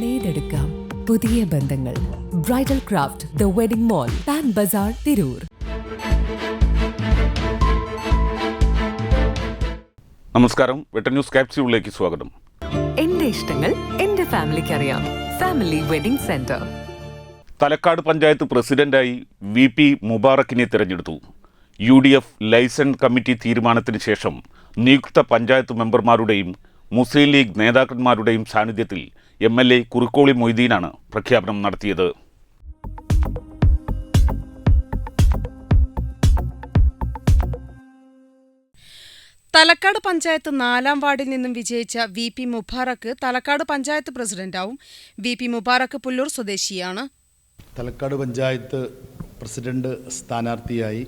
നെയ്തെടുക്കാം പുതിയ ബന്ധങ്ങൾ. Bridal craft the wedding mall Pan Bazar Tirur നമസ്കാരം. വെട്ട ന്യൂസ് ക്യാപ്സ്യൂളിലേക്ക് സ്വാഗതം. എന്റെ ഇഷ്ടങ്ങൾ എന്റെ ഫാമിലിക്ക് അറിയാം. Family wedding centre Thalakkad panchayat പ്രസിഡന്റായി വി പി മുബാറക്കിനെ തിരഞ്ഞെടുത്തു. U D F liaison committee തീരുമാനത്തിന് ശേഷം നിയുക്ത പഞ്ചായത്ത് മെമ്പർമാരുടെയും മുസ്ലിം ലീഗ് നേതാക്കന്മാരുടെയും സാന്നിധ്യത്തിൽ എം എൽ എ കുറുക്കോളി മൊയ്തീനാണ് പ്രഖ്യാപനം നടത്തിയത്. തലക്കാട് പഞ്ചായത്ത് നാലാം വാർഡിൽ നിന്നും വിജയിച്ച വി പി മുബാറക്ക് തലക്കാട് പഞ്ചായത്ത് പ്രസിഡന്റാവും. വി പി മുബാറക്ക് പുല്ലൂർ സ്വദേശിയാണ്. തലക്കാട് പഞ്ചായത്ത് പ്രസിഡന്റ് സ്ഥാനാർത്ഥിയായി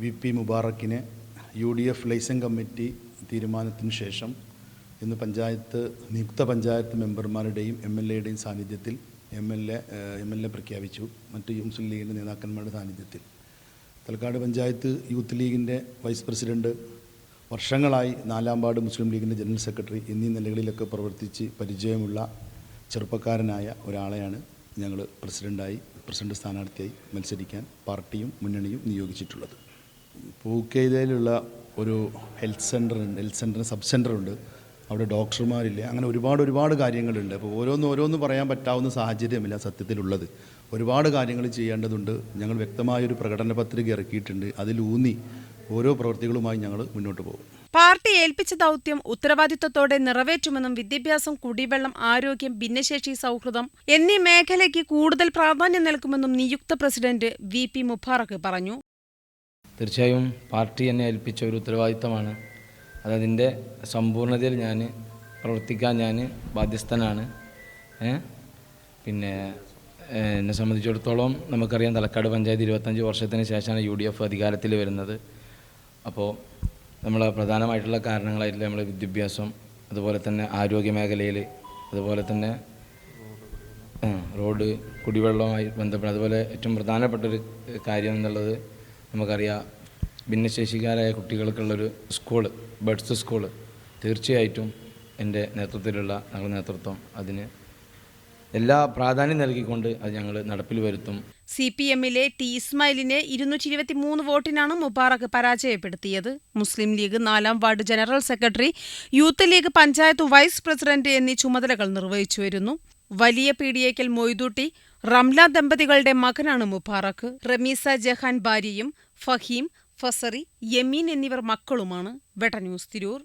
V P മുബാറക്കിനെ U D F liaison committee തീരുമാനത്തിന് ശേഷം ഇന്ന് പഞ്ചായത്ത് നിയുക്ത പഞ്ചായത്ത് മെമ്പർമാരുടെയും എം എൽ എയുടെയും സാന്നിധ്യത്തിൽ M L A M L A പ്രഖ്യാപിച്ചു. മറ്റ് മുസ്ലിം ലീഗിന്റെ നേതാക്കന്മാരുടെ സാന്നിധ്യത്തിൽ. തലക്കാട് പഞ്ചായത്ത് യൂത്ത് ലീഗിന്റെ വൈസ് പ്രസിഡന്റ് വർഷങ്ങളായി നാലാമ്പാട് മുസ്ലിം ലീഗിന്റെ ജനറൽ സെക്രട്ടറി എന്നീ നിലകളിലൊക്കെ പ്രവർത്തിച്ച് പരിചയമുള്ള ചെറുപ്പക്കാരനായ ഒരാളെയാണ് ഞങ്ങൾ പ്രസിഡന്റായി പ്രസിഡന്റ് സ്ഥാനാർത്ഥിയായി മത്സരിക്കാൻ പാർട്ടിയും മുന്നണിയും നിയോഗിച്ചിട്ടുള്ളത്. പൂക്കേതയിലുള്ള ഒരു ഹെൽത്ത് സെന്ററുണ്ട് ഹെൽത്ത് സെന്ററിന് സബ് സെന്റർ ഉണ്ട് അവിടെ ഡോക്ടർമാരില്ല? അങ്ങനെ ഒരുപാട് ഒരുപാട് കാര്യങ്ങളുണ്ട്. അപ്പോൾ ഓരോന്ന് ഓരോന്ന് പറയാൻ പറ്റാവുന്ന സാഹചര്യമില്ല സത്യത്തിലുള്ളത്. ഒരുപാട് കാര്യങ്ങൾ ചെയ്യേണ്ടതുണ്ട്. ഞങ്ങൾ വ്യക്തമായൊരു പ്രകടന പത്രിക ഇറക്കിയിട്ടുണ്ട്. അതിലൂന്നി ഓരോ പ്രവൃത്തികളുമായി ഞങ്ങൾ മുന്നോട്ട് പോകും. പാർട്ടി ഏൽപ്പിച്ച ദൗത്യം ഉത്തരവാദിത്തത്തോടെ നിറവേറ്റുമെന്നും വിദ്യാഭ്യാസം കുടിവെള്ളം ആരോഗ്യം ഭിന്നശേഷി സൗഹൃദം എന്നീ മേഖലയ്ക്ക് കൂടുതൽ പ്രാധാന്യം നൽകുമെന്നും നിയുക്ത പ്രസിഡന്റ് വി പി മുബാറക്ക് പറഞ്ഞു. തീർച്ചയായും പാർട്ടി എന്നെ ഏൽപ്പിച്ച ഒരു ഉത്തരവാദിത്തമാണ്. അതതിന്റെ സമ്പൂർണതയിൽ ഞാൻ പ്രവർത്തിക്കാൻ ഞാൻ ബാധ്യസ്ഥനാണ്. പിന്നെ എന്നെ സംബന്ധിച്ചിടത്തോളം നമുക്കറിയാം തലക്കാട് പഞ്ചായത്ത് ഇരുപത്തഞ്ച് വർഷത്തിന് ശേഷമാണ് യു ഡി എഫ് അധികാരത്തിൽ വരുന്നത്. അപ്പോൾ നമ്മൾ പ്രധാനമായിട്ടുള്ള കാരണങ്ങളായിട്ടുള്ള നമ്മൾ വിദ്യാഭ്യാസം അതുപോലെ തന്നെ ആരോഗ്യ മേഖലയിൽ അതുപോലെ തന്നെ റോഡ് കുടിവെള്ളവുമായി ബന്ധപ്പെട്ട് അതുപോലെ ഏറ്റവും പ്രധാനപ്പെട്ട ഒരു കാര്യം എന്നുള്ളത് നമുക്കറിയാം ഭിന്നശേഷിക്കാരായ കുട്ടികൾക്കുള്ളൊരു സ്കൂൾ ബഡ്സ് സ്കൂൾ തീർച്ചയായിട്ടും എന്റെ നേതൃത്വത്തിലുള്ള ഞങ്ങളുടെ നേതൃത്വം അതിന് എല്ലാ പ്രാധാന്യം നൽകിക്കൊണ്ട് അത് ഞങ്ങൾ നടപ്പിൽ വരുത്തും. സി പി എമ്മിലെ ടി ഇസ്മായിലിനെ ഇരുന്നൂറ്റി ഇരുപത്തി മൂന്ന് വോട്ടിനാണ് മുബാറക് പരാജയപ്പെടുത്തിയത്. മുസ്ലിം ലീഗ് നാലാം ward general secretary youth League panchayat vice president എന്നീ ചുമതലകൾ നിർവഹിച്ചു വരുന്നു. വലിയ പീഡിയേക്കൽ മൊയ്തൂട്ടി റംല ദമ്പതികളുടെ മകനാണ് മുബാറക്. റമീസ ജഹാൻ ഭാര്യയും ഫഹീം ഫസറി യമീൻ എന്നിവർ മക്കളുമാണ്. വെട്ട ന്യൂസ് തിരൂർ.